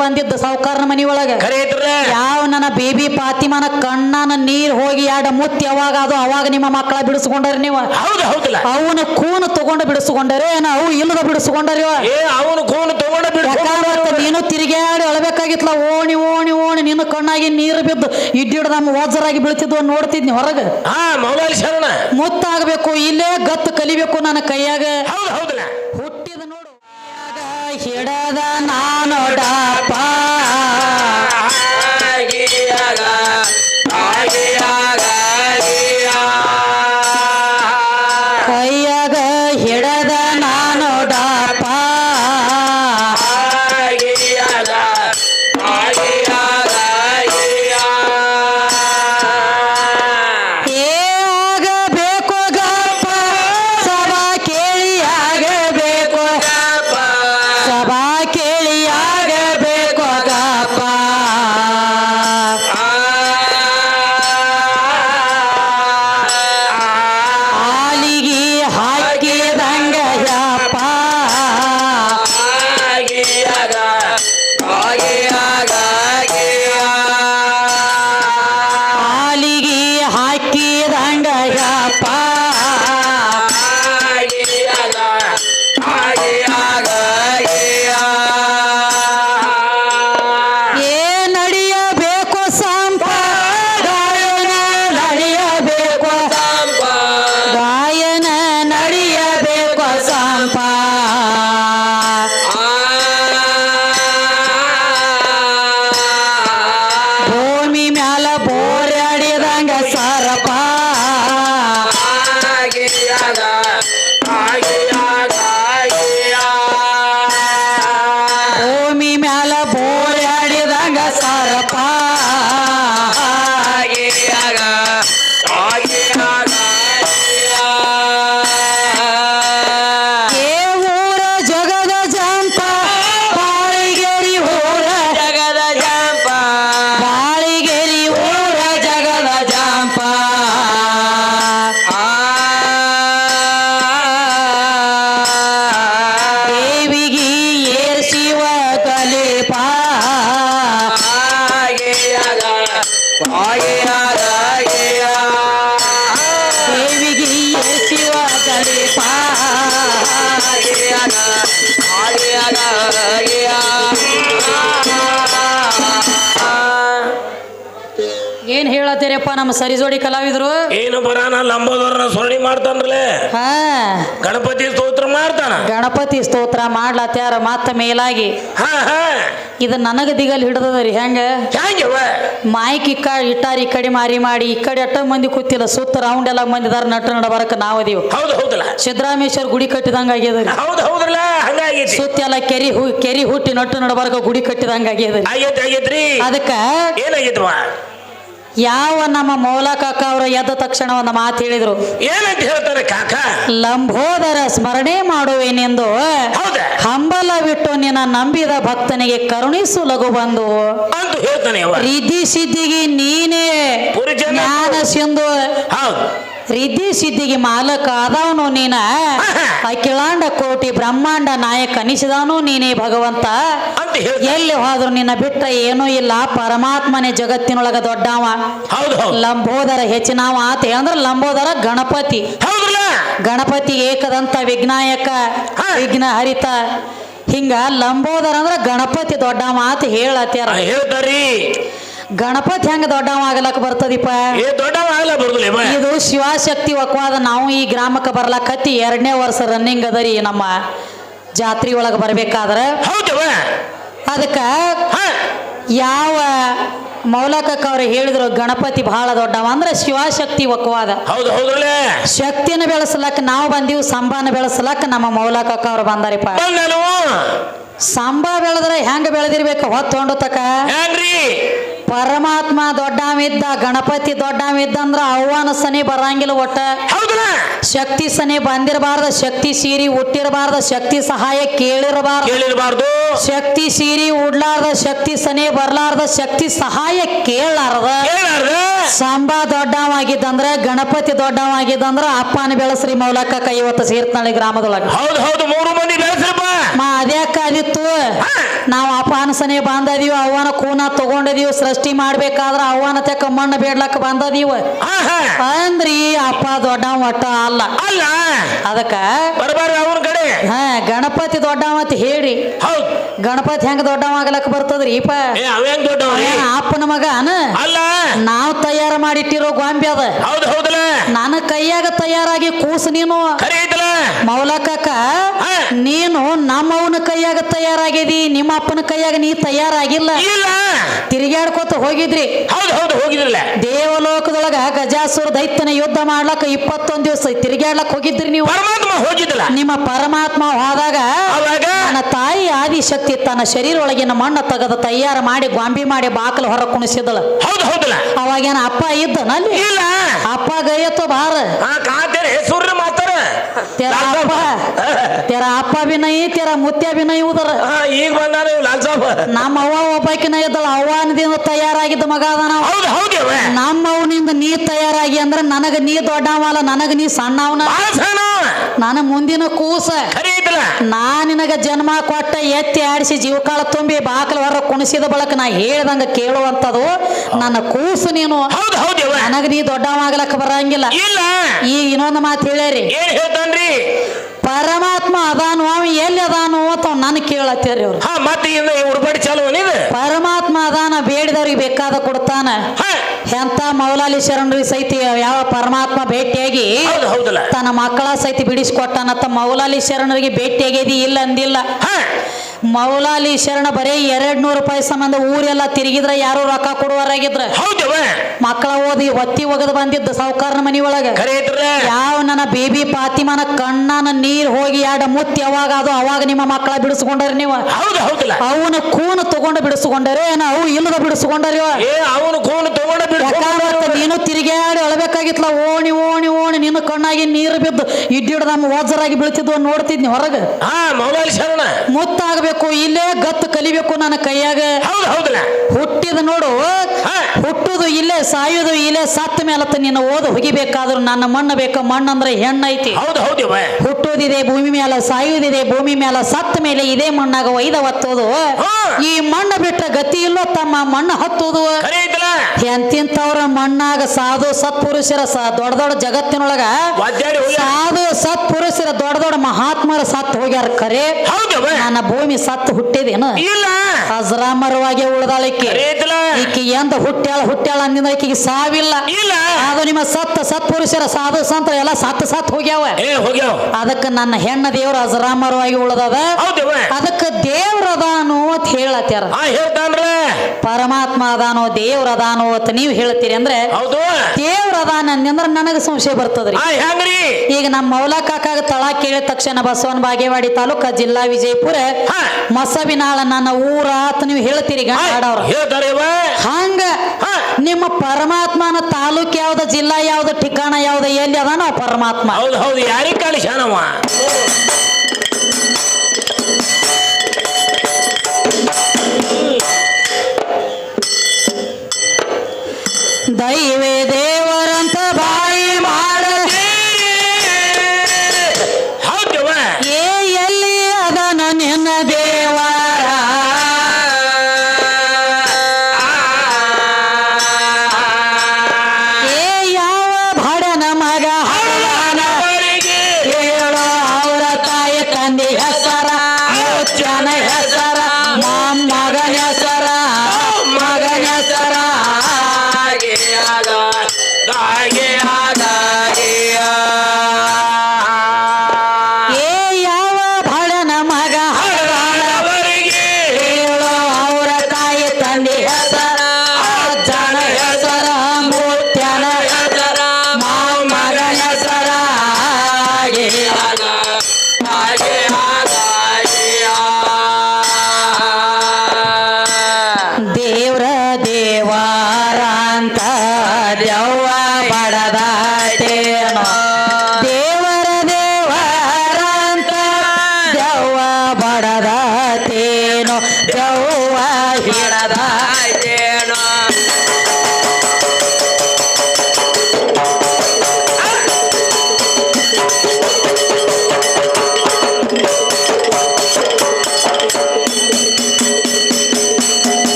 ಬಂದಿದ್ದ ಸಾವುಕಾರನ ಮನಿ ಒಳಗ ಯಾವ ನನ್ನ ಬೇಬಿ ಪಾತಿಮನ ಕಣ್ಣನ ನೀರ್ ಹೋಗಿ ಎರಡ ಮುತ್ತಿ ಯಾವಾಗ ಅದು ಅವಾಗ ನಿಮ್ಮ ಮಕ್ಕಳ ಬಿಡಿಸ್ಕೊಂಡರಿ ನೀವು? ಅವನ ಕೂನು ತಗೊಂಡು ಬಿಡಿಸ್ಕೊಂಡರೆ ಏನ? ಅವು ಇಲ್ಲದ ಬಿಡಿಸ್ಕೊಂಡರಿ ಏ ಅವನು ಕೋನು ತಗೊಂಡ ಬಿಡ್ಕೊಂಡು ನೀನು ತಿರುಗಾಡಿ ಅಳಬೇಕಾಗಿತ್ತಲ್ಲ ಓಣಿ ಓಣಿ ಓಣಿ ನಿನ್ನ ಕಣ್ಣಾಗಿ ನೀರು ಬಿದ್ದು ಇಡ್ಡಿಡ ನಮ್ಮ ವಜ್ರಾಗಿ ಬೀಳ್ತಿದ್ವ ನೋಡ್ತಿದ್ನಿ ಹೊರಗ. ಮುತ್ತಾಗಬೇಕು ಇಲ್ಲೇ ಗತ್ತು ಕಲಿಬೇಕು ನನ್ನ ಕೈಯಾಗ. ನಾನೋಡಪ್ಪ ಏನ್ ಹೇಳತ್ತೀರಪ್ಪ ನಮ್ಮ ಸರಿಜೋಡಿ ಕಲಾವಿದ್ರು? ಏನು ಬರಾನ ಲಂಬೋದವ್ರನ್ನ ಸೊಳ್ಳಿ ಮಾಡ್ತಾನ್ರಲೇ? ಹಾ. ಗಣಪತಿ ಸ್ತೋತ್ರ ಮಾಡ್ತಾನ? ಗಣಪತಿ ಸ್ತೋತ್ರ ಮಾಡ್ಲತ್ಯಾರ ಮತ್ತ ಮೇಲಾಗಿ. ಹಾ ಹಾ. ಇದು ನನಗ ದಿಗಲ್ ಹಿಡ್ದದ್ರಿ ಹೆಂಗ? ಹ್ಯಾಂಗವ ಮಾಯ್ಕ್ ಇಟ್ಟಾರ ಈ ಕಡೆ ಮಾರಿ ಮಾಡಿ ಈ ಕಡೆ ಎಟ್ಟ ಮಂದಿ ಕೂತಿಲ್ಲ ಸುತ್ತ ರೌಂಡ್ ಎಲ್ಲ ಮಂದಿದಾರ ನಟ ನಡಬರಕ ನಾವ್ ಅದೀವಿ. ಹೌದು ಹೌದಲ್ಲ? ಸಿದ್ದರಾಮೇಶ್ವರ ಗುಡಿ ಕಟ್ಟಿದಂಗ ಆಗ್ಯದ. ಹೌದು ಹೌದಲ್ಲ ಹಂಗಾಗಿ ಸುತ್ತ ಎಲ್ಲ ಕೆರಿ ಹು ಕೆರಿ ಹುಟ್ಟಿ ನಟ್ಟು ನಡಬರಕ ಗುಡಿ ಕಟ್ಟಿದಂಗ ಆಗ್ಯದ್ರಿ ಆಗೈತಿ ಆಗೈತ್ರಿ ಅದಕ್ಕ ಏನಾಗೈತವ ಯಾವ ನಮ್ಮ ಮೌಲಕ ಕಾಕ ಅವರು ಎದ್ದ ತಕ್ಷಣ ಒಂದು ಮಾತು ಹೇಳಿದ್ರು? ಏನಂತ ಹೇಳ್ತಾರೆ ಕಾಕ? ಲಂಬೋದರ ಸ್ಮರಣೆ ಮಾಡುವೇನೆಂದು. ಹಂಬಲ ಬಿಟ್ಟು ನಿನ್ನ ನಂಬಿದ ಭಕ್ತನಿಗೆ ಕರುಣಿಸು ಲಘು ಬಂದು. ಅಂತ ಹೇಳ್ತಾನೆ ಅವ ರಿದ್ಧಿ ಸಿದ್ಧಿಗೆ ನೀನೇ ಜ್ಞಾನ ಸಿಂಧು ರಿದ್ಧಿ ಸಿದ್ಧಿಗೆ ಮಾಲಕ ಆದವನು ನೀನ. ಅಖಿಲಾಂಡ ಕೋಟಿ ಬ್ರಹ್ಮಾಂಡ ನಾಯಕ ಅನಿಸಿದವನು ನೀನೇ ಭಗವಂತ. ಅಂತ ಎಲ್ಲಿ ಹೋದ್ರು ನಿನ್ನ ಬಿಟ್ಟ ಏನೂ ಇಲ್ಲ. ಪರಮಾತ್ಮನೇ ಜಗತ್ತಿನೊಳಗ ದೊಡ್ಡವ. ಹೌದು ಹೌದು. ಲಂಬೋದರ ಹೆಚ್ಚಿನವ ಆತ. ಅಂದ್ರೆ ಲಂಬೋದರ ಗಣಪತಿ. ಹೌದ್ರಲ್ಲ? ಗಣಪತಿ ಏಕದಂತ ವಿಘ್ನಾಯಕ ಹಾ. ವಿಘ್ನ ಹರಿತ. ಹಿಂಗ ಲಂಬೋದರ ಅಂದ್ರ ಗಣಪತಿ ದೊಡ್ಡವ ಅಂತ ಹೇಳತ್ಯಾರ. ಹೇಳ್ತಾರಿ ಗಣಪತಿ ಹೆಂಗ ದೊಡ್ಡವ ಆಗಲಕ್ಕ ಬರ್ತದಿಪ್ಪ? ಏ ದೊಡ್ಡವ ಆಗ್ಲ ಬರುದಿಲ್ಲ ಇವ. ಇದು ಶಿವಶಕ್ತಿ ಒಕ್ವಾದ ನಾವು ಈ ಗ್ರಾಮಕ್ಕೆ ಬರ್ಲಕತ್ತಿ ಎರಡನೇ ವರ್ಷ ರನ್ನಿಂಗ್ ಅದರಿ ನಮ್ಮ ಜಾತ್ರೆ ಒಳಗೆ ಬರ್ಬೇಕಾದ್ರ. ಅದಕ್ಕೆ ಯಾವ ಮೌಲಕಕ್ಕ ಅವ್ರು ಹೇಳಿದ್ರು ಗಣಪತಿ ಬಹಳ ದೊಡ್ಡವ ಅಂದ್ರೆ ಶಿವಶಕ್ತಿ ಹೌದ್ರಲ್ಲ ಶಕ್ತಿನ ಬೆಳೆಸಲಕ್ಕ ನಾವು ಬಂದೀವಿ ಸಂಬಾನ ಬೆಳೆಸಲಕ್ಕ ನಮ್ಮ ಮೌಲಕಕ್ಕ ಅವ್ರು ಬಂದಾರಿಪ್ಪ. ಸಂಬ ಬೆಳೆದ್ರೆ ಹೆಂಗ ಬೆಳೆದಿರ್ಬೇಕು ಹೊತ್ತೊಂಡು ತಕ ಪರಮಾತ್ಮ ದೊಡ್ಡವಿದ್ದ ಗಣಪತಿ ದೊಡ್ಡವಿದ್ದ ಅಂದ್ರ ಅವ್ವನ ಸನಿ ಬರಂಗಿಲ್ಲ ಒಟ್ಟ. ಶಕ್ತಿ ಸನಿ ಬಂದಿರಬಾರ್ದ ಶಕ್ತಿ ಸೀರಿ ಹುಟ್ಟಿರಬಾರ್ದ ಶಕ್ತಿ ಸಹಾಯ ಕೇಳಿರಬಾರ್ದು. ಕೇಳಿರಬಾರ್ದು. ಶಕ್ತಿ ಸೀರಿ ಉಡ್ಲಾರ್ದ ಶಕ್ತಿ ಸನಿ ಬರ್ಲಾರ್ದ ಶಕ್ತಿ ಸಹಾಯ ಕೇಳಾರ್ದ ಸಂಬ ದೊಡ್ಡವಾಗಿದ್ದಂದ್ರ ಗಣಪತಿ ದೊಡ್ಡವಾಗಿದ್ದಂದ್ರ ಅಪ್ಪನ ಬೆಳಸ್ರಿ ಮೌಲಕ್ಕ ಕೈವತ್ತ ಸೇರ್ತಾಳೆ ಗ್ರಾಮದೊಳಗೆ. ಹೌದು ಹೌದು ಮೂರು ಮಂದಿ ಬೆಳೆಸ್ರಪ್ಪ. ಮಾ ಹಾ. ನಾವು ಅಪಾನಸನೆ ಬಂದದೀವ ಅವನ ಕೂನ ತಗೊಂಡದೀವಿ ಸೃಷ್ಟಿ ಮಾಡ್ಬೇಕಾದ್ರ ಅವನ ತೆಕ್ಕ ಮಣ್ಣು ಬೇಡ್ಲಕ್ಕ ಬಂದದೀವ. ಅಂದ್ರಿ ಅಪ್ಪ ದೊಡ್ಡ ಒಟ್ಟ ಅಲ್ಲ. ಅಲ್ಲ. ಅದಕ್ಕ ಹ ಅವನ ಕಡೆ. ಹಾ ಗಣಪತಿ ದೊಡ್ಡವ ಅಂತ ಹೇಳಿ ಗಣಪತಿ ಹೆಂಗ ದೊಡ್ಡವ ಆಗ್ಲಕ್ಕ ಬರ್ತದ್ರಿ ಇಪ್ಪ ಅಪ್ಪನ ಮಗನ? ಅಲ್ಲ. ನಾವು ತಯಾರು ಮಾಡಿಟ್ಟಿರೋ ಗೊಂಬೆ ಅದ. ನನ್ನ ಕೈಯಾಗ ತಯಾರಾಗಿ ಕೂಸು ನೀನು. ಮೌಲಕಕ್ಕ. ನೀನು ನಮ್ಮವನ ಕೈಯಾಗ ತಯಾರಾಗಿದಿ ನಿಮ್ಮ ಅಪ್ಪನ ಕೈಯಾಗ ನೀ ತಯಾರಾಗಿಲ್ಲ. ಇಲ್ಲ. ತಿರುಗಾಡ್ಕೋತ ಹೋಗಿದ್ರಿ. ಹೌದ್ ಹೌದು ಹೋಗಿದ್ರಲ್ಲ. ದೇವಲೋಕದೊಳಗ ಗಜಾಸುರ ದೈತ್ಯನ ಯುದ್ಧ ಮಾಡ್ಲಕ್ಕ ಇಪ್ಪತ್ತೊಂದ್ ದಿವಸ ತಿರುಗಾಡ್ಲಕ್ ಹೋಗಿದ್ರಿ ನೀವು. ಪರಮಾತ್ಮ ಹೋಗಿದ್ದಲ್ಲ. ನಿಮ್ಮ ಪರಮಾತ್ಮ ಹೋದಾಗ ನನ್ನ ತಾಯಿ ಆದಿಶಕ್ತಿ ತನ್ನ ಶರೀರ ಒಳಗಿನ ಮಣ್ಣು ತೆಗೆದು ತಯಾರು ಮಾಡಿ ಗೊಂಬಿ ಮಾಡಿ ಬಾಕಲು ಹೊರ ಕುಣಿಸಿದಳ. ಹೌದು ಹೌದಲ್ಲ. ಅವಾಗೇನ ಅಪ್ಪ ಇದ್ದನಲ್ಲಿ. ಇಲ್ಲ. ಅಪ್ಪ ಗಯತ್ತು ಬಾರ. ಹೆಸರು ಸೂರ್ಯ ಮಾತಾರ ತೆರ ಅಪ್ಪ ತೆರ ಅಪ್ಪ ಬಿ ನೈ ತೆರ ಮುತ್ಯ ಬಿ ನೈ ಉದರ ಈಗ ಬಂದಾನ ಇವ್ ಲಾಲ್ ಸಾಬ್ ನಮ್ಮ ಅವ್ವ ಒಬ್ಬಾಕಿನ ಇದ್ದಳ ಅವ್ವನದಿಂದ ತಯಾರಾಗಿದ್ದ ಮಗ ಅದ ನಾವು ಹೌದ್ ಹೌದೇವ ನಮ್ಮ ಅವನಿಂದ ನೀ ತಯಾರಾಗಿ ಅಂದ್ರೆ ನನಗ ನೀ ದೊಡ್ಡವಲ್ಲ ನನಗ ನೀ ಸಣ್ಣವನ. ಬಾಳ ಸಣ್ಣ. ನನ್ನ ಮುಂದಿನ ಕೂಸ. ಖರೆ ಐತಲ್ಲ. ನಾ ನಿನಗ ಜನ್ಮ ಕೊಟ್ಟ ಎತ್ತಿ ಆಡಿಸಿ ಜೀವಕಾಲ ತುಂಬಿ ಬಾಕಲ ಹೊರ ಕುಣಿಸಿದ ಬಳಕ ನಾ ಹೇಳ್ದಂಗ ಕೇಳುವಂತದು. ನನ್ನ ಕೂಸು ನೀನು. ಹೌದ್ ನನಗ ನೀ ದೊಡ್ಡವಾಗ್ಲಕ್ಕ ಬರಂಗಿಲ್ಲ. ಇಲ್ಲ. ಈಗ ಇನ್ನೊಂದು ಮಾತು ಹೇಳ್ಯಾರಿ. ಏನ್ ಹೇಳ್ತಾನ್ರಿ? ಪರಮಾತ್ಮ ಅದಾನು ಅವ ಎಲ್ಲಿ ಅದಾನು ಅಂತ ನನ್ ಕೇಳತ್ತೇರಿ ಅವ್ರು. ಹಾ ಮತ್ತೆ ಇನ್ನು ಉಡುಪಡಿ ಚಾಲು ಪರಮಾತ್ಮ ಅದಾನ ಬೇಡಿದವ್ರಿಗೆ ಬೇಕಾದ ಕೊಡ್ತಾನ. ಎಂತ ಮೌಲಾಲಿ ಶರಣರಿಗೆ ಸಹಿತ ಯಾವ ಪರಮಾತ್ಮ ಭೇಟಿಯಾಗಿ ಹೌದ್ ಹೌದಲ್ಲ. ತನ್ನ ಮಕ್ಕಳ ಸಹಿತ ಬಿಡಿಸ್ಕೊಟ್ಟಾನತ್ತ ಮೌಲಾಲಿ ಶರಣರಿಗೆ ಭೇಟಿಯಾಗಿದಿ ಇಲ್ಲ ಅಂದಿಲ್ಲ. ಮೌಲಾಲಿ ಶರಣ ಬರೀ ಎರಡ್ ನೂರು ರೂಪಾಯಿ ಸಂಬಂಧ ಊರೆಲ್ಲ ತಿರುಗಿದ್ರ ಯಾರು ರೊಕ್ಕ ಕೊಡುವರಾಗಿದ್ರ. ಹೌದವ ಮಕ್ಕಳ ಓದಿ ಒತ್ತಿ ಒಗದು ಬಂದಿದ್ದ ಸಾವುಕಾರನ ಮನಿ ಒಳಗ ಯಾವ ನನ್ನ ಬೇಬಿ ಪಾತಿಮನ ಕಣ್ಣನ ನೀರ್ ಹೋಗಿ ಎರಡ ಮುತ್ತಿ ಯಾವಾಗ ಅದು ಅವಾಗ ನಿಮ್ಮ ಮಕ್ಕಳ ಬಿಡಿಸ್ಕೊಂಡಾರ ನೀವು? ಅವನ ಕೂನು ತಗೊಂಡು ಬಿಡಿಸ್ಕೊಂಡಾರೆ ಏನ? ಅವು ಇಲ್ಲದ ಬಿಡಿಸ್ಕೊಂಡಾರ ನೀನು ತಿರುಗಾಡಿ ಅಳಬೇಕಾಗಿತ್ತಲ್ಲ ಓಣಿ ಓಣಿ ಓಣಿ ನಿನ್ನ ಕಣ್ಣಾಗಿ ನೀರು ಬಿದ್ದು ಇಡ್ಡಿಡ್ ನಮ್ಮ ಓಜರಾಗಿ ಬೀಳ್ತಿದ್ವು ನೋಡ್ತಿದ್ನಿ ಹೊರಗೆ. ಹಾ ಶರಣ ಇಲ್ಲೇ ಗತ್ತು ಕಲಿಬೇಕು ನನ್ನ ಕೈಯಾಗ. ಹುಟ್ಟಿದ ನೋಡು. ಹುಟ್ಟುದು ಇಲ್ಲೇ ಸಾಯುದು ಇಲ್ಲೇ ಸತ್ತ ಮೇಲತ್ತ ನಿನ್ನ ಓದು ಹೋಗಿಬೇಕಾದ್ರು ನನ್ನ ಮಣ್ಣು ಬೇಕ. ಮಣ್ಣು ಅಂದ್ರೆ ಹೆಣ್ಣೈತಿ ಹುಟ್ಟೋದಿದೆ ಭೂಮಿ ಮೇಲೆ ಸಾಯುವುದಿದೆ ಭೂಮಿ ಮೇಲೆ ಸತ್ತ ಮೇಲೆ ಇದೇ ಮಣ್ಣಾಗ ಒಯ್ದ ಒತ್ತೋದು. ಈ ಮಣ್ಣು ಬಿಟ್ಟ ಗತಿ ಇಲ್ಲೋ ತಮ್ಮ ಮಣ್ಣು ಹತ್ತೋದು. ಎಂತಿಂತವ್ರ ಮಣ್ಣಾಗ ಸಾಧು ಸತ್ಪುರುಷರ ಪುರುಷರ ದೊಡ್ಡ ದೊಡ್ಡ ಜಗತ್ತಿನೊಳಗ ಸಾಧು ಸತ್ಪುರುಷರ ದೊಡ್ಡ ದೊಡ್ಡ ಮಹಾತ್ಮರ ಸತ್ ಹೋಗ್ಯಾರ ಖರೆ. ಹೌದವ ನನ್ನ ಭೂಮಿ ಸತ್ತು ಹುಟ್ಟಿದೇನು? ಇಲ್ಲ. ಅಜರಾಮರವಾಗಿ ಉಳಿದಾಳಿಕೆ ಈಕೆ ಎಂದ ಹುಟ್ಟ್ಯಾಳ ಹುಟ್ಟ್ಯಾಳ ಅಂದಿಂದ ಈಕೆಗೆ ಸಾವಿಲ್ಲ. ಇಲ್ಲ. ಅದು ನಿಮ್ಮ ಸತ್ತ ಸತ್ಪುರುಷರ ಸಾಧು ಸಂತರ ಎಲ್ಲ ಸತ್ತ ಸತ್ ಹೋಗ್ಯಾವ. ಅದಕ್ಕೆ ನನ್ನ ಹೆಣ್ಣ ದೇವ್ರ ಅಜರಾಮರವಾಗಿ ಉಳಿದದ. ಅದಕ್ಕೆ ದೇವ್ರ ಅದಾನು ಅಂತ ಹೇಳತ್ಯಾರ. ಪರಮಾತ್ಮ ಅದಾನೋ ದೇವ್ರ ಅದಾನೋ ಅಂತ ನೀವು ಹೇಳ್ತೀರಿ ಅಂದ್ರೆ ಹೌದು. ದೇವ್ರ ಅದಾನ ಅಂದ್ರ ನನಗೆ ಸಂಶಯ ಬರ್ತದ್ರಿ. ಈಗ ನಮ್ಮ ಮೌಲ ಕಾಕಾಗ ತಳ ಕೇಳಿದ ತಕ್ಷಣ ಬಸವನ ಬಾಗೇವಾಡಿ ತಾಲೂಕ ಜಿಲ್ಲಾ ವಿಜಯಪುರ ಹಾ ಮಸಬಿನಾಳ ನನ್ನ ಊರ ಅಂತ ನೀವು ಹೇಳ್ತೀರಿ ಹಂಗ ನಿಮ್ಮ ಪರಮಾತ್ಮನ ತಾಲೂಕ್ ಯಾವ್ದ ಜಿಲ್ಲಾ ಯಾವ್ದ ಠಿಕಾಣ ಯಾವ್ದ ಎಲ್ಲಿ ಅದಾನ ಅವ ಪರಮಾತ್ಮ. ಹೌದು ಹೌದು ಯಾರಿಗೆ ಕಳಿಸ್ಯಾನವ ದೈವೇ ದೇವರಂತ ಬಾಯಿ ಮಾಡ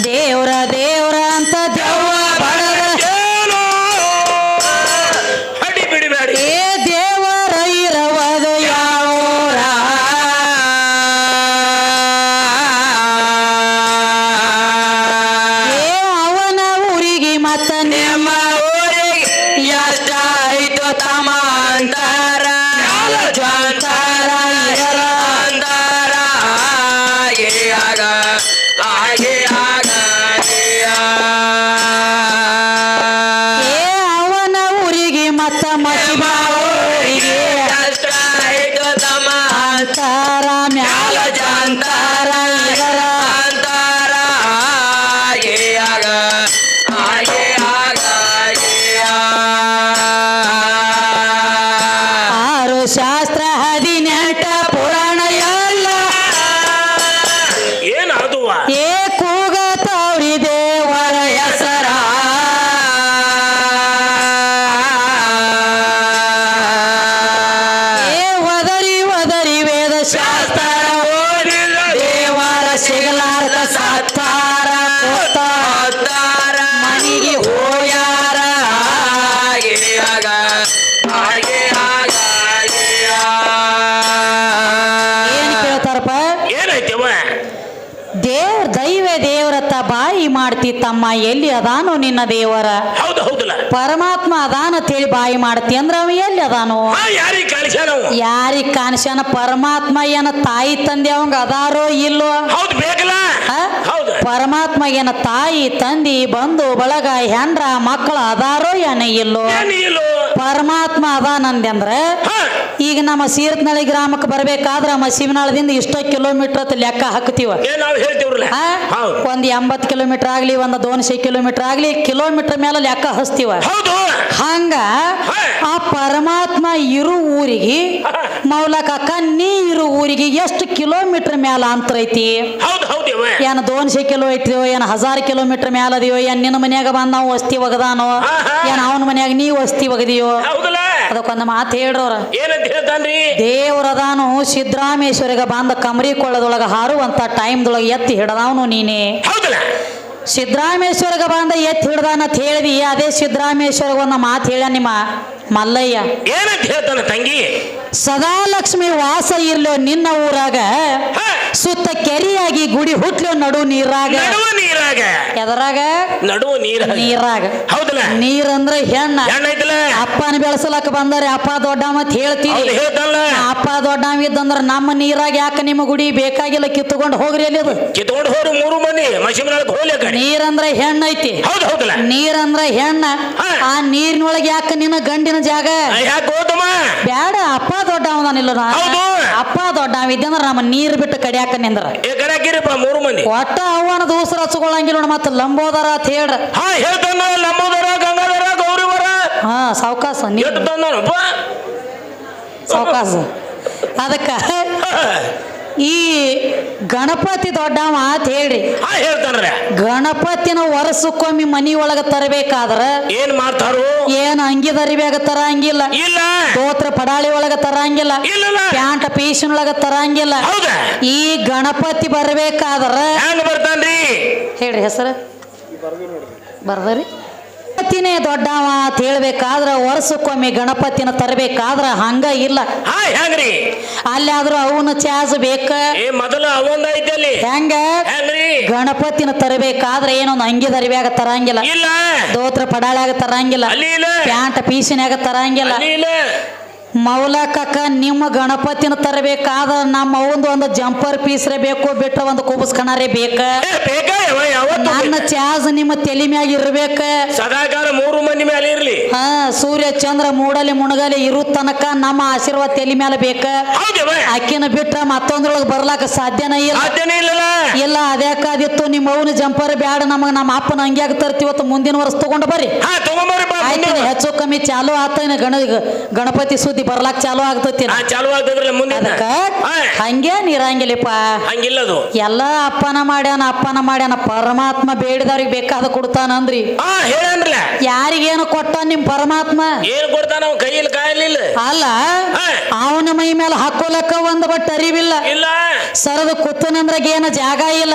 ದೇವ್ರ ದೇವ್ರ ಅಂತ ದೇವ್ರ ತಮ್ಮ ಎಲ್ಲಿ ಅದಾನೋ ನಿನ್ನ ದೇವರ? ಹೌದು ಹೌದಲ್ಲ. ಪರಮಾತ್ಮ ಅದಾನ ತಿಳಿ ಬಾಯಿ ಮಾಡ್ತಿ ಅಂದ್ರ ಅವ ಎಲ್ಲಿ ಅದಾನೋ? ಹಾ ಯಾರಿಗೆ ಕಾಣಿಸ್ಯಾನ? ಪರಮಾತ್ಮ ಏನ ತಾಯಿ ತಂದೆ ಅವಂಗ ಅದಾರೋ ಇಲ್ಲೋ? ಹೌದು ಬೇಕಲ್ಲ ಆ? ಹೌದು. ಪರಮಾತ್ಮ ಏನ ತಾಯಿ ತಂದಿ ಬಂಧು ಬಳಗ ಹೆಂಡ್ರ ಮಕ್ಕಳ ಅದಾರೋ ಏನ ಇಲ್ಲೋ? ಏನ್ ಇಲ್ಲೋ? ಪರಮಾತ್ಮ ಅದಾನಂದೆ ಅಂದ್ರ ಅಂದ್ರೆ ಈಗ ನಮ್ಮ ಸೀರ್ತ್ನಳ್ಳಿ ಗ್ರಾಮಕ್ಕೆ ಬರ್ಬೇಕಾದ್ರ ಮಸೀಮನಾಳದಿಂದ ಇಷ್ಟ ಕಿಲೋಮೀಟರ್ ಅಂತ ಲೆಕ್ಕ ಹಾಕ್ತಿವ. ಒಂದ್ ಎಂಬತ್ ಕಿಲೋಮೀಟರ್ ಆಗ್ಲಿ ಒಂದ್ ದೋನ್ಶೆ ಕಿಲೋಮೀಟರ್ ಆಗ್ಲಿ ಕಿಲೋಮೀಟರ್ ಮೇಲೆ ಲೆಕ್ಕ ಹಚ್ತೀವ. ಹೌದು. ಹಂಗ ಆ ಪರಮಾತ್ಮ ಇರು ಊರಿಗೆ ಮೌಲಕ ಕನ್ನಿ ಇರು ಊರಿಗೆ ಎಷ್ಟು ಕಿಲೋಮೀಟರ್ ಮೇಲೆ ಅಂತರ ಐತಿ? ಏನ್ ದೋನ್ಶೆ ಕಿಲೋ ಐತಿಯೋ ಏನ್ ಹಜಾರ್ ಕಿಲೋಮೀಟರ್ ಮ್ಯಾಲ ಅದಿಯೋ ಏನ್ ನಿನ್ನ ಮನ್ಯಾಗ ಬಂದ್ ನಾವು ವಸ್ತಿ ಒಗದಾನೋ. ಏನ್ ಅವನ ಮನ್ಯಾಗ ನೀ ವಸ್ತಿ ಒಗದಿಯೋ? ಅದಕ್ಕೊಂದು ಮಾತು ಹೇಳ್ರವ್ರ. ದೇವರದಾನು ಸಿದ್ದರಾಮೇಶ್ವರಿಗೆ ಬಂದ ಕಮರಿ ಕೊಳ್ಳದೊಳಗ ಹಾರುವಂತ ಟೈಮ್ದೊಳಗೆ ಎತ್ತಿ ಹಿಡದವನು ನೀನೇ. ಸಿದ್ದರಾಮೇಶ್ವರಗ ಬಂದ ಎತ್ತಿ ಹಿಡ್ದಾನ ಅಂತ ಹೇಳಿದಿ ಅದೇ ಸಿದ್ದರಾಮೇಶ್ವರಗ ಒಂದ ಮಾತು ಹೇಳ ನಿಮ್ಮ ಮಲ್ಲಯ್ಯ. ಏನಂತ ಹೇಳ್ತಾನ ತಂಗಿ? ಸದಾ ಲಕ್ಷ್ಮಿ ವಾಸ ಇರ್ಲೋ ನಿನ್ನ ಊರಾಗ ಸುತ್ತ ಕೆರಿಯಾಗಿ ಗುಡಿ ಹುಟ್ಲೋ ನಡು ನೀರಾಗ. ನಡುವ ಎದರಾಗ? ನಡುವ ನೀರಾಗ. ನೀರಾಗ. ಹೌದಲ್ಲ? ನೀರಂದ್ರ ಹೆಣ್ಣ. ಹೆಣ್ಣೈತಲ್ಲ ಅಪ್ಪನ ಬೆಳೆಸಲಕ್ಕ ಬಂದರೆ ಅಪ್ಪ ದೊಡ್ಡ ಮತ್ ಹೇಳ್ತೀರಿ. ಹೌದು ಹೇಳ್ತಾನಲ್ಲ. ಅಪ್ಪ ದೊಡ್ಡವ ಇದ್ದಂದ್ರ ನಮ್ಮ ನೀರಾಗ ಯಾಕೆ ನಿಮ್ಮ ಗುಡಿ ಬೇಕಾಗಿಲ್ಲ? ಕಿತ್ತುಕೊಂಡು ಹೋಗ್ರಿ ಅಲ್ಲಿ ಅದು. ಕಿತ್ಕೊಂಡು ಹೋರು ಮೂರು ಮಂದಿ ಮಸಿಮನಾಳಕ್ ಹೋಗ್ಲಿ ನೀರಂದ್ರ ಹೆಣ್ಣ ಐತಿ. ಹೌದು ಹೌದಲ್ಲ? ನೀರಂದ್ರ ಹೆಣ್ಣ. ಆ ನೀರಿನೊಳಗೆ ಯಾಕೆ ನಿನ್ನ ಗಂಡಿನ ಜಾಗ? ಯಾಕೆ ಹೋತಮ್ಮ? ಬ್ಯಾಡ ಅಪ್ಪ ದೊಡ್ಡವನಿಲ್ಲ ಹೌದು. ಅಪ್ಪ ದೊಡ್ಡವ ಇದ್ದಂದ್ರ ನಮ್ಮ ನೀರ್ ಬಿಟ್ಟು ಕಡಿಯಾಕ ನಿಂದ್ರ. ಏ ಕಡೆ ಹಾಕಿರಿಪ್ಪ ಮೂರು ಮಂದಿ. ಒಟ್ಟ ಅವನ ದೂಸರ ಹಚ್ಕೊಳಂಗಿಲ್ಲ ನೋಡ ಮತ್ತೆ ಲಂಬೋದರ ಅಂತ ಹೇಳ್ರ. ಹಾ ಹೇಳ್ತಾನ ಲಂಬೋದರ ಗಂಗಾಧರ ಗೌರಿವರ. ಹಾ ಸಾವಕಾಸ ಸಾವಕಾಸ. ಅದಕ್ಕ ಈ ಗಣಪತಿ ದೊಡ್ಡವ ಅಂತ ಹೇಳ್ರಿ. ಹೇಳ್ತಾನ್ರ ಗಣಪತಿನ ವರ್ಷಕ್ಕೊಮ್ಮೆ ಮನಿ ಒಳಗ ತರಬೇಕಾದ್ರ ಏನ್ ಮಾಡ್ತಾರು? ಏನ್ ಅಂಗಿ ದರಿಬೇಕ ತರಂಗಿಲ್ಲ. ಇಲ್ಲ. ತೋತ್ರ ಪಡಾಳಿ ಒಳಗ ತರಂಗಿಲ್ಲ. ಇಲ್ಲ ಪ್ಯಾಂಟ್ ಪೀಸಿನ ಒಳಗ ತರಂಗಿಲ್ಲ ಈ ಗಣಪತಿ ಬರ್ಬೇಕಾದ್ರ ಹೆಂಗ್ ಬರ್ತಾನ್ರಿ? ಹೇಳ್ರಿ ಹೆಸರು? ಬರ್ದರಿ. ಗಣಪತಿನೇ ದೊಡ್ಡವ ಅಂತ ಹೇಳ್ಬೇಕಾದ್ರ ವರ್ಷಕ್ಕೊಮ್ಮೆ ಗಣಪತಿನ ತರಬೇಕಾದ್ರ ಹಂಗ ಇಲ್ಲ. ಹೆಂಗ್ರಿ? ಅಲ್ಲಾದ್ರೂ ಅವನ ಚಾರ್ಜ್ ಬೇಕ? ಮೊದಲ ಅವೊಂದ್ ಹೆಂಗ? ಗಣಪತಿನ ತರಬೇಕಾದ್ರೆ ಏನೊಂದು ಅಂಗಿ ದರಿವ್ಯಾಗ ತರಂಗಿಲ್ಲ. ದೋತ್ರ ಪಡಾಳ್ಯಾಗ ತರಂಗಿಲ್ಲ. ಪ್ಯಾಂಟ್ ಪೀಸಿನ್ಯಾಗ ತರಂಗಿಲ್ಲ. ಮೌಲಕಕ್ಕ ನಿಮ್ಮ ಗಣಪತಿನ ತರಬೇಕಾದ ನಮ್ಮ ಅವಂದು ಒಂದು ಜಂಪರ್ ಪೀಸ್ರೇ ಬೇಕು ಬಿಟ್ರ ಒಂದು ಕುಬಸ್ ಕಣರೇ ಬೇಕ. ನನ್ನ ಚಾರ್ಜ್ ನಿಮ್ಮ ತಲೆ ಮ್ಯಾಗ ಇರ್ಬೇಕ. ಸದಾಕಾಲ ಮೂರು ಮಂದಿ ಮೇಲೆ ಇರ್ಲಿ. ಹಾ ಸೂರ್ಯ ಚಂದ್ರ ಮೂಡಲಿ ಮುಣಗಲಿ ಇರು ತನಕ ನಮ್ಮ ಆಶೀರ್ವಾದ ತಲೆ ಮ್ಯಾಲ ಬೇಕ. ಅಕ್ಕಿನ ಬಿಟ್ರ ಮತ್ತೊಂದ್ರೊಳಗೆ ಬರ್ಲಾಕ ಸಾಧ್ಯನೇ ಇಲ್ಲ. ಇಲ್ಲ ಅದ್ಯಾಕಾದಿತ್ತು ನಿಮ್ಮ ಅವನ ಜಂಪರ್ ಬ್ಯಾಡ ನಮಗ ನಮ್ಮ ಅಪ್ಪನ ಅಂಗ್ಯಾಗ ತರ್ತಿವತ್ತು ಮುಂದಿನ ವರ್ಷ ತಗೊಂಡು ಬರ್ರಿ ಆಯ್ತು ಹೆಚ್ಚು ಕಮ್ಮಿ ಚಾಲು ಆತನ ಗಣ ಗಣಪತಿ ಸುದ್ದಿ ಬರ್ಲಾಕ್ ಚಾಲು ಆಗ್ತತಿ ಚಾಲು ಆಗ್ತದ್ರಲ್ಲ ಮುಂದೆ ಅದಕ್ಕ ಹಾ. ಹಂಗೇನ್ ಇರಂಗಿಲ್ಲಪ್ಪ ಹಂಗಿಲ್ಲದು. ಎಲ್ಲ ಅಪ್ಪನ ಮಾಡ್ಯಾನ ಅಪ್ಪನ ಮಾಡ್ಯಾನ ಪರಮಾತ್ಮ ಬೇಡಿದವ್ರಿಗೆ ಬೇಕಾದ ಕೊಡ್ತಾನಂದ್ರಿ. ಹೇಳನ್ರಲ್ಲ? ಯಾರಿಗೇನು ಕೊಟ್ಟ ನಿಮ್ ಪರಮಾತ್ಮ? ಏನ್ ಕೊಡ್ತಾನ ಅವ ಕೈಯಲ್ಲಿ ಕಾಯಲಿಲ್ಲ? ಅಲ್ಲ. ಅವನ ಮೈ ಮೇಲೆ ಹಾಕೋಲಕ್ಕ ಒಂದ್ ಬಟ್ ಅರಿವಿಲ್ಲ. ಇಲ್ಲ. ಸರದ ಕುತ್ತನಂದ್ರಾಗ ಏನ ಜಾಗ ಇಲ್ಲ.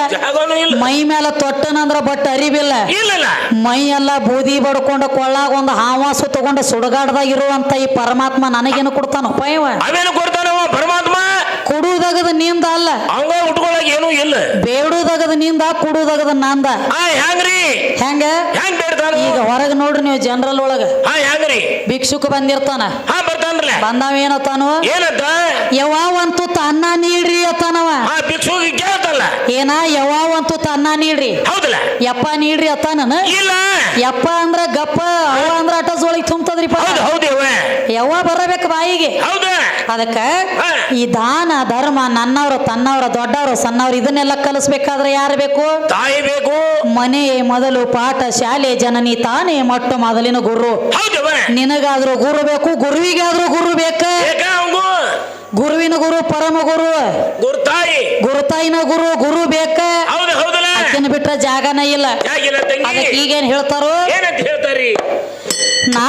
ಮೈ ಮೇಲೆ ತೊಟ್ಟನಂದ್ರ ಬಟ್ ಅರಿವಿಲ್ಲ. ಮೈ ಎಲ್ಲ ಬೂದಿ ಬಡ್ಕೊಂಡು ಕೊಳ್ಳಾಗ ಒಂದು ಹಾವ ತಗೊಂಡು ಸುಡಗಾಡದಾಗಿರುವಂತ ಈ ಪರಮಾತ್ಮ ನನಗೇನು ಕೊಡ್ತಾನೋ? ಪಯವ ಅವೇನು ಪರಮಾತ್ಮ? ಕುಡುದಗದ ನಿಂದ ಅಲ್ಲ. ಹಂಗ ಉಟ್ಕೊಳಕ್ ಏನೂ ಇಲ್ಲ. ಬೇಡುವುದಾಗದ ನಿಂದ ಕೊಡುವುದಾಗದ ನಂದ. ಆ ಹೆಂಗ್ರಿ? ಹೆಂಗ? ಹೆಂಗ್ ಬೇಡ್ತಾನ? ಈಗ ಹೊರಗೆ ನೋಡ್ರಿ ನೀವು ಜನರಲ್ ಒಳಗ. ಹಾ ಹೆಂಗ್ರಿ? ಭಿಕ್ಷುಕ ಬಂದಿರ್ತಾನ. ಹಾ ಬಂದವ ಏನತ್ತಾನು? ಏನಂತ ಯಾವಂತೂ ಅನ್ನ ನೀಡ್ರಿ ಅತ್ತಾನವ. ಆ ಭಿಕ್ಷುಗಿ ಕೇಳ್ತಲ್ಲ. ಏನ ಯಾವಂತೂ ತನ್ನ ನೀಡ್ರಿ. ಹೌದಲ್ಲ? ಯಪ್ಪ ನೀಡ್ರಿ ಅತ್ತಾನ ಇಲ್ಲ. ಯಪ್ಪ ಅಂದ್ರ ಗಪ್ಪ ಅವ ಅಂದ್ರ ಅಟಸ್ ಒಳಗೆ ತುಂಬ್ತದ್ರಿ ಹೌದು ಬರ ಬಾಯಿಗೆ ಹೌದ. ಅದಕ್ಕ ಈ ದಾನ ಧರ್ಮ ನನ್ನವ್ರು ತನ್ನವ್ರ ದೊಡ್ಡವ್ರು ಸಣ್ಣವ್ರು ಇದನ್ನೆಲ್ಲ ಕಲಿಸ್ಬೇಕಾದ್ರೆ ಯಾರು ಬೇಕು? ತಾಯಿ ಬೇಕು. ಮನೆ ಮೊದಲು ಪಾಠ ಶಾಲೆ ಜನನಿ ತಾನೇ ಮೊಟ್ಟ ಮೊದಲಿನ ಗುರು. ನಿನಗಾದ್ರೂ ಗುರು ಬೇಕು ಗುರುವಿಗಾದ್ರೂ ಗುರು ಬೇಕ? ಗುರುವಿನ ಗುರು ಪರಮ ಗುರು. ಗುರುತಾಯಿ ಗುರುತಾಯಿನ ಗುರು ಗುರು ಬೇಕ? ಅದನ್ನ ಬಿಟ್ರ ಜಾಗನ ಇಲ್ಲ. ಅದಕ್ಕೆ ಈಗೇನ್ ಹೇಳ್ತಾರಿ? ನಾ